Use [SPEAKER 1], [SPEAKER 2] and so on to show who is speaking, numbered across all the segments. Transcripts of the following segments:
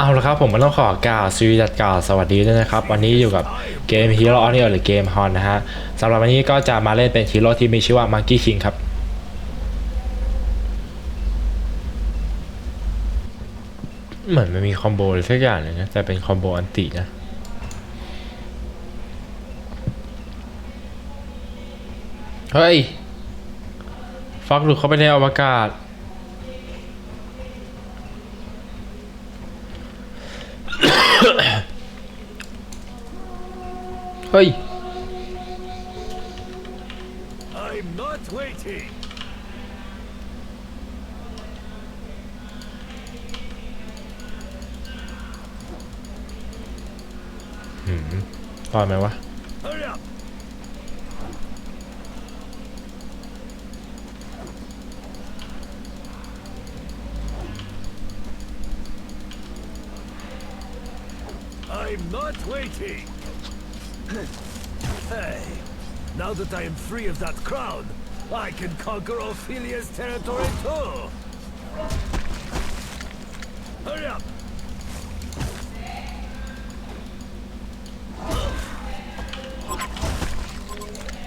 [SPEAKER 1] เอาละครับผมมันต้องขอกล่าวสวีดัดกล่าวสวัสดีด้วยนะครับ วันนี้อยู่กับเกม Hero on Air หรือเกม Hon นะฮะสำหรับวันนี้ก็จะมาเล่นเป็นฮีโร่ที่มีชื่อว่า Monkey King ครับ เหมือนมันมีคอมโบอะไรสักอย่างเลยนะ แต่เป็นคอมโบอันตินะเฮ้ย ฟักหลุดเข้าไปในอวกาศ เฮ้ย
[SPEAKER 2] I'm not waiting.
[SPEAKER 1] ตอนไหมวะ
[SPEAKER 2] Hurry up. I'm not waiting. now that I am free of that crown, I can conquer Ophelia's territory too. Hurry up.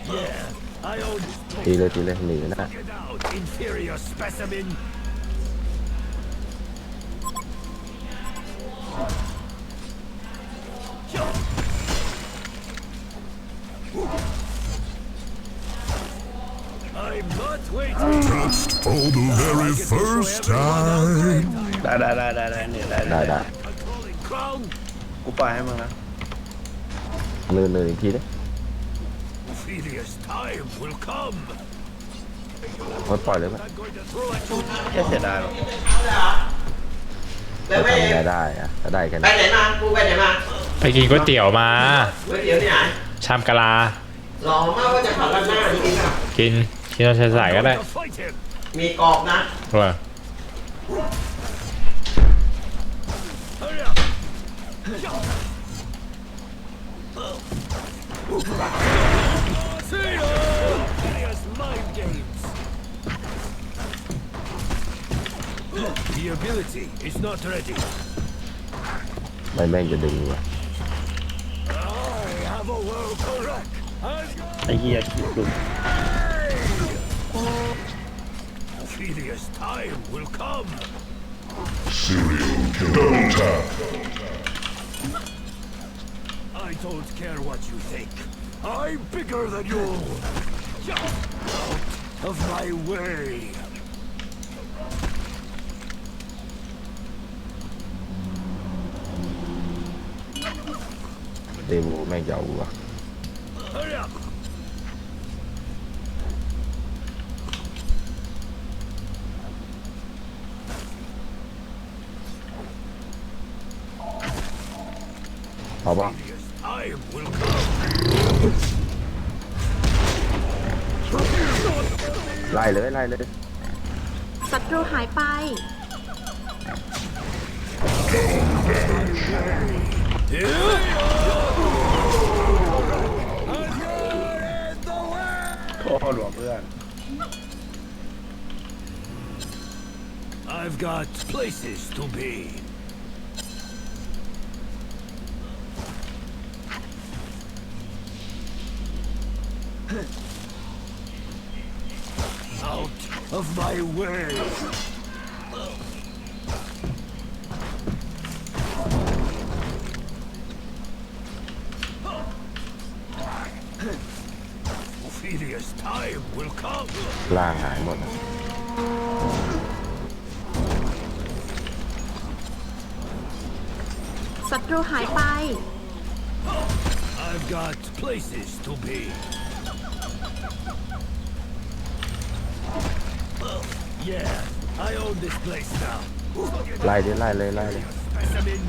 [SPEAKER 2] Yeah, I own this
[SPEAKER 3] ตีเลยตีเลยหนีนะ
[SPEAKER 2] Get out, inferior specimen!
[SPEAKER 4] ได้ได้ได้ได้ได้เนี่ยได้
[SPEAKER 3] ได้ได้
[SPEAKER 2] Controlling crown!
[SPEAKER 4] กูปล่อยให้มึงนะ
[SPEAKER 3] เนินเนินอีกทีดิ
[SPEAKER 2] Ophelia's time will come!
[SPEAKER 3] โอ้ยปล่อยเลยไหม
[SPEAKER 2] I'm going to throw at you
[SPEAKER 4] แค่เสียดายหรอก
[SPEAKER 5] แล้วไป
[SPEAKER 3] ทำไงได้อะถ้าได้แค่
[SPEAKER 5] ไป
[SPEAKER 3] นั้น
[SPEAKER 5] ไหนมากูไปไหนมา
[SPEAKER 1] ไปกินก๋วยเตี๋ยวมา
[SPEAKER 5] ก๋วยเตี๋ยวที่ไหน
[SPEAKER 1] ชามกะลา
[SPEAKER 5] หล่อมากว่าจะขับด้านหน้าจริงๆอะ
[SPEAKER 1] กินกินต้องใช้สายก็ได้
[SPEAKER 2] to fight him!
[SPEAKER 5] มีกรอบนะ
[SPEAKER 1] ว่า
[SPEAKER 2] Hurry See ya! Ophelia's mind games! The ability is not ready.
[SPEAKER 3] ไม่แม่งจะดึงว่ะ
[SPEAKER 2] I have a world to wreck. And
[SPEAKER 4] ไอ้เหี้ยคิดหลุด
[SPEAKER 2] Ophelia's time will come.
[SPEAKER 6] Serial killer. Double tap.
[SPEAKER 2] I don't care what you think. I'm bigger than you. Out of my way. They will make y'all
[SPEAKER 3] ไล่เลยไล่เลย
[SPEAKER 7] ศัตรูหายไป
[SPEAKER 4] โทษหลวงเพื่อน
[SPEAKER 2] I've got places to be. of my way. Ophelia's time will come.
[SPEAKER 3] ล่างหายหมดอะ
[SPEAKER 7] ศัตรูหายไป
[SPEAKER 2] I've got places to be. Yeah, I own this place now.
[SPEAKER 3] ไล่ดิไล่เลยไล่เลย
[SPEAKER 2] Specimen.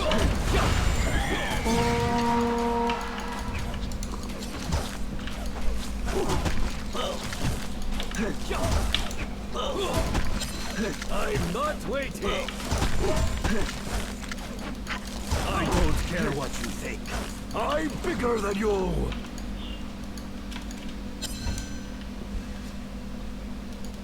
[SPEAKER 2] I'm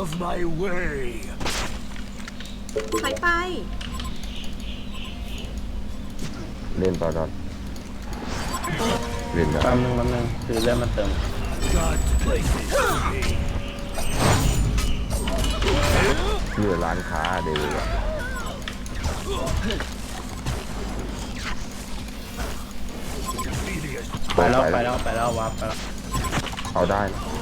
[SPEAKER 2] of my way.
[SPEAKER 7] ถอยไป
[SPEAKER 3] เล่นต่อดอนเล่นแล้ว
[SPEAKER 4] แป๊บนึงแป๊บนึงคือเรื่องมันเติม
[SPEAKER 2] Got places to be.
[SPEAKER 3] เพื่อร้านค้าเดี๋ยวอะ
[SPEAKER 2] Medius.
[SPEAKER 4] ไปแล้วไปแล้วไปแล้ววับไปแล้ว
[SPEAKER 3] เอาได้นะ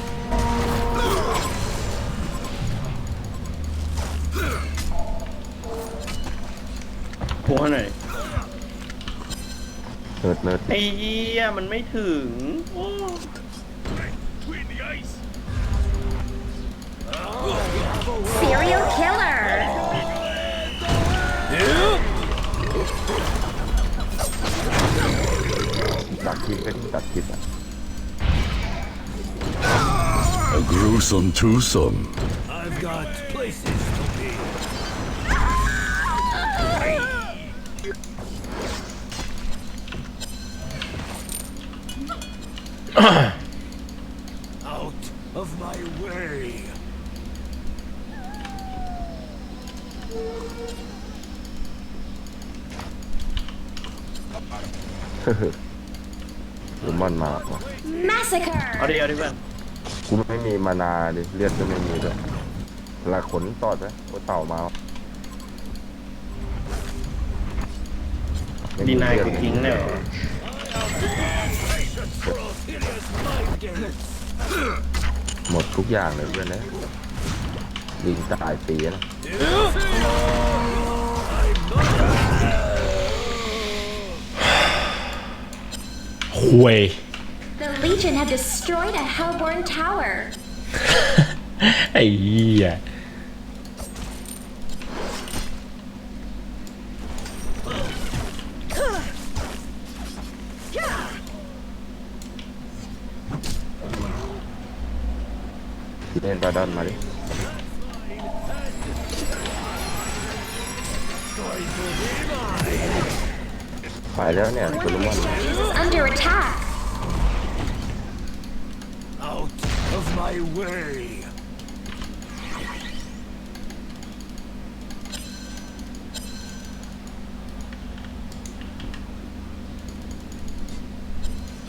[SPEAKER 4] พูดให้หน่อย
[SPEAKER 3] เนิร์ดเนิร์ด
[SPEAKER 4] ไอ้เหี้ยมันไม่ถึงโอ้
[SPEAKER 2] Between the ice.
[SPEAKER 8] Serial killer.
[SPEAKER 3] ตัดคลิปไปตัดคลิปอะ
[SPEAKER 6] A gruesome twosome.
[SPEAKER 2] I've got places to be. Out of my way.
[SPEAKER 3] หรือมอนมาว่ะ
[SPEAKER 8] Massacre.
[SPEAKER 4] เอาดิเอาดิเพื่อน
[SPEAKER 3] กูไม่มีมานาดิเลือดก็ไม่มีด้วยเวลาขนตอดไหมโอ้เต่ามาไม่
[SPEAKER 4] ดี
[SPEAKER 3] มี
[SPEAKER 4] นาย
[SPEAKER 3] เลือ
[SPEAKER 4] กูทิ้งเลยเหรอ
[SPEAKER 2] Hideous mind games.
[SPEAKER 3] หมดทุกอย่างเลยเพื่อนนะลิงตายตีนะ
[SPEAKER 1] คุย
[SPEAKER 8] The Legion have destroyed a Hellborn tower.
[SPEAKER 1] ไอ้เหี้ย
[SPEAKER 3] เล่นปลาดอนมาดิไปแล้วเนี่ย
[SPEAKER 8] One
[SPEAKER 3] คุ
[SPEAKER 8] of
[SPEAKER 3] ณ
[SPEAKER 8] your
[SPEAKER 3] มอน
[SPEAKER 8] structures is under attack.
[SPEAKER 2] Out of my way.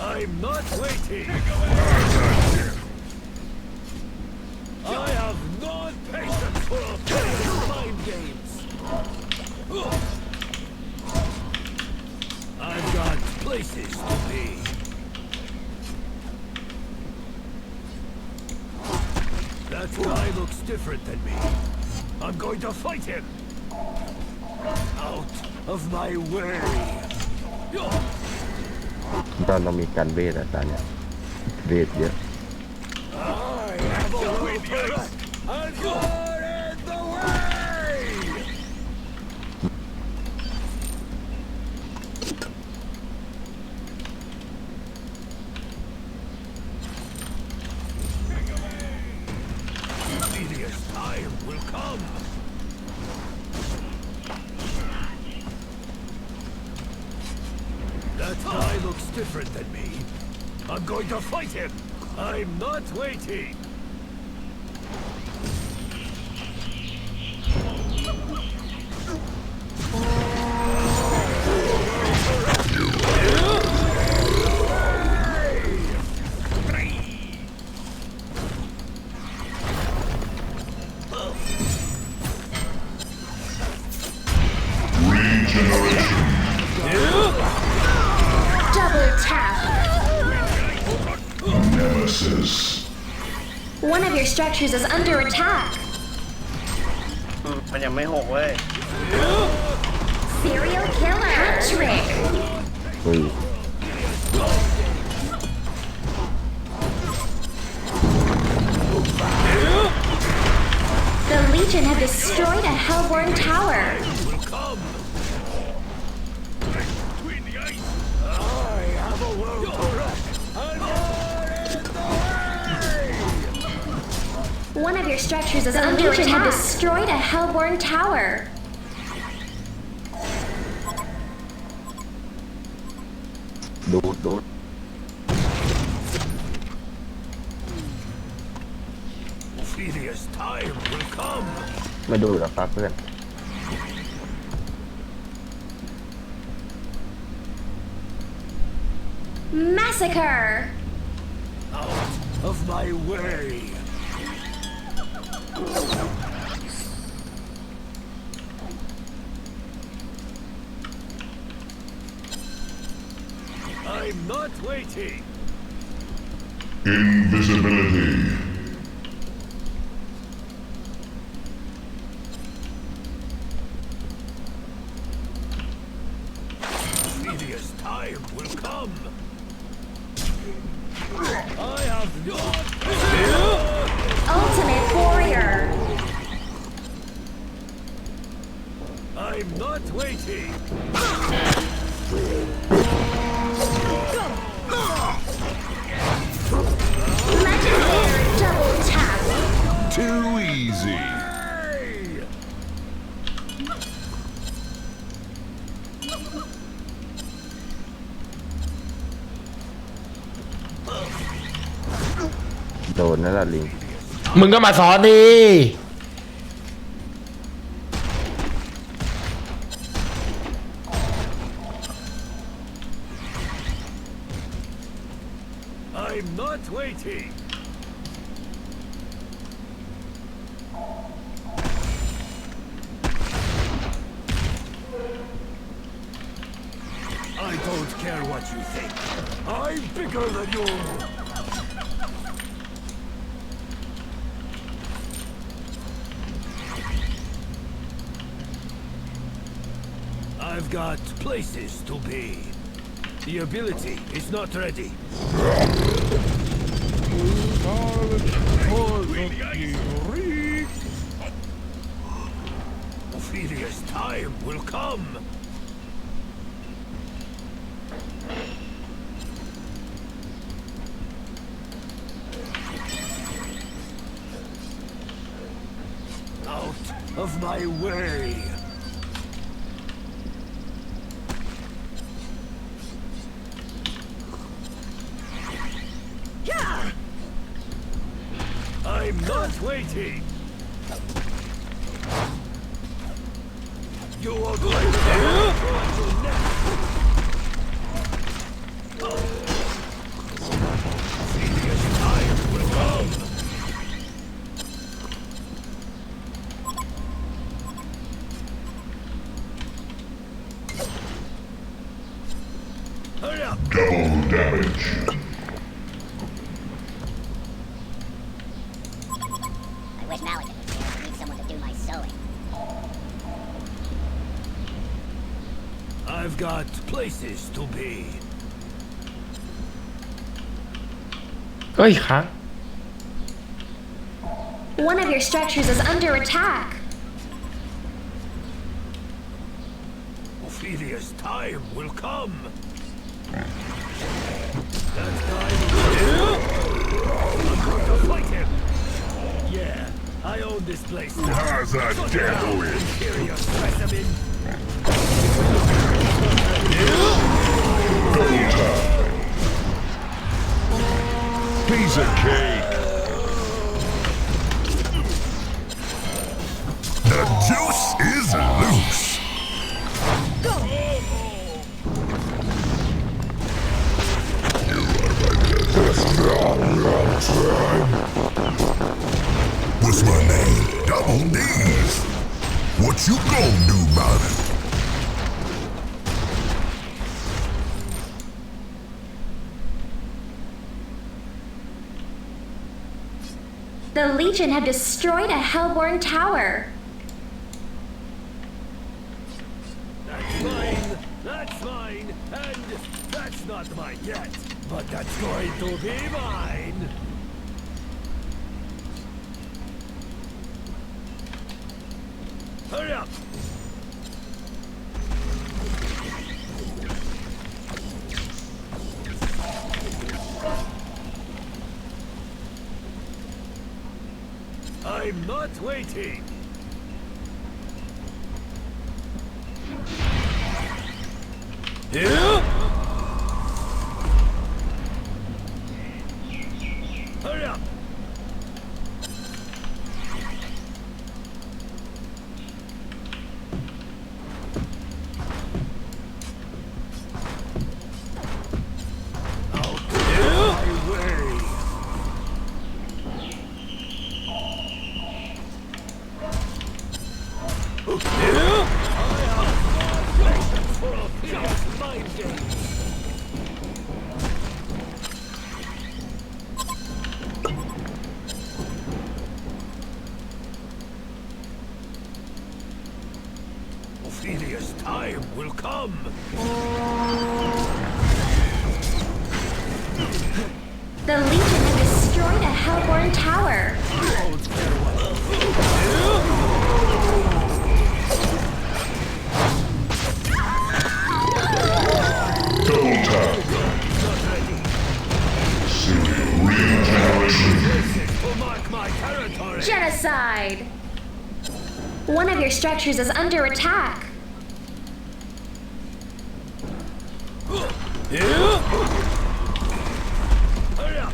[SPEAKER 2] I'm not waiting. different than me. I'm going to fight him. Out of my way.
[SPEAKER 3] ดอนต้องมีการเวทอะตอนเนี้ยเวทเยอะ
[SPEAKER 2] I have a will I'm going to fight him. I'm not waiting.
[SPEAKER 8] One of your structures is under attack.
[SPEAKER 4] อืมมันยังไม่หกเว้ย
[SPEAKER 8] Serial killer. Trick.
[SPEAKER 3] เฮ้ย
[SPEAKER 8] The Legion have destroyed a Hellborn tower. One of your structures is under Legion have destroyed a Hellborn tower.
[SPEAKER 3] ดูดดูด
[SPEAKER 2] Ophelia's time will come.
[SPEAKER 3] ไม่ดูดหรอกครับเพื่อน
[SPEAKER 8] Massacre!
[SPEAKER 2] Out of my way. I'm not waiting.
[SPEAKER 6] Invisibility. Easy.
[SPEAKER 3] Đồn nó là liền.
[SPEAKER 1] มึงก็มาสอนดิ
[SPEAKER 2] Bigger than. I've got places to be. The ability is not ready. Ophelia's time will come. Out of my way. I'm not waiting. going. I've got places to be.
[SPEAKER 1] Oi, huh?
[SPEAKER 8] One of your structures is under attack.
[SPEAKER 2] Ophelia's time will come. That time I own this place now.
[SPEAKER 6] has that
[SPEAKER 2] Shut
[SPEAKER 6] dead
[SPEAKER 2] down,
[SPEAKER 6] win?
[SPEAKER 2] inferior specimen.
[SPEAKER 6] Double tap. Piece of cake. The juice is loose. What's my name? Double D's. What you gonna do about it?
[SPEAKER 8] The Legion have destroyed a Hellborn tower.
[SPEAKER 2] That's mine. That's mine. And that's not mine yet. But that's going to be mine. Hurry up. I'm not waiting.
[SPEAKER 8] Genocide! One of your structures is under attack.
[SPEAKER 2] Here. Hurry up.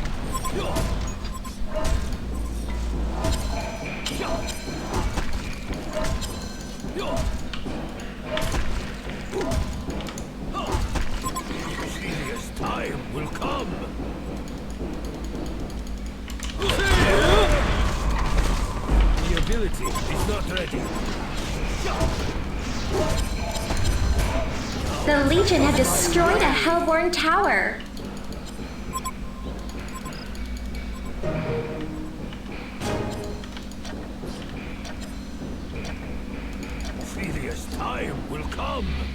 [SPEAKER 2] Ophelia's time will come. The is not ready.
[SPEAKER 8] The Legion have destroyed a Hellborn tower.
[SPEAKER 2] Ophelia's time will come.
[SPEAKER 1] ๆ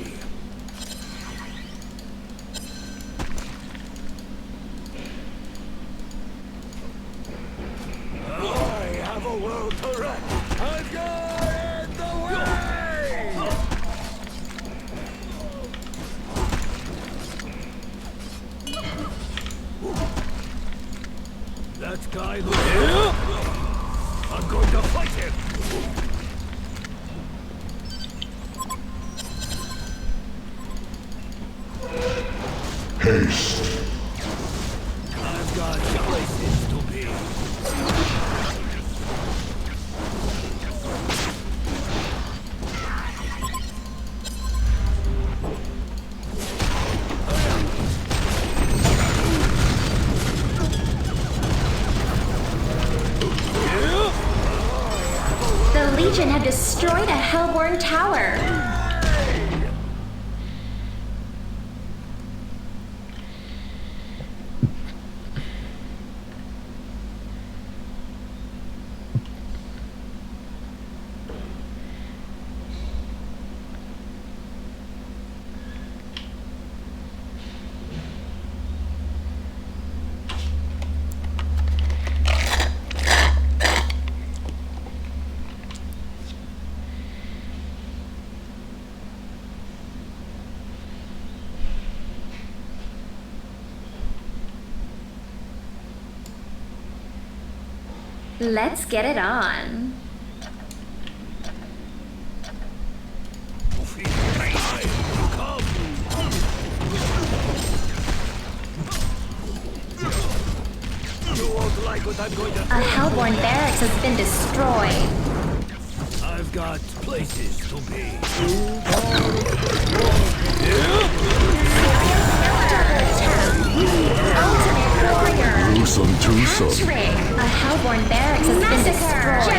[SPEAKER 2] world to wreck. I've got in the way. That guy looks. I'm going to fight him.
[SPEAKER 8] Legion have destroyed a Hellborn tower. Let's get it on. A Hellborn barracks has been destroyed.
[SPEAKER 2] I've got places to be.
[SPEAKER 8] Ultimate warrior.
[SPEAKER 6] Gruesome twosome.
[SPEAKER 8] Trick. A Hellborn barracks has been destroyed.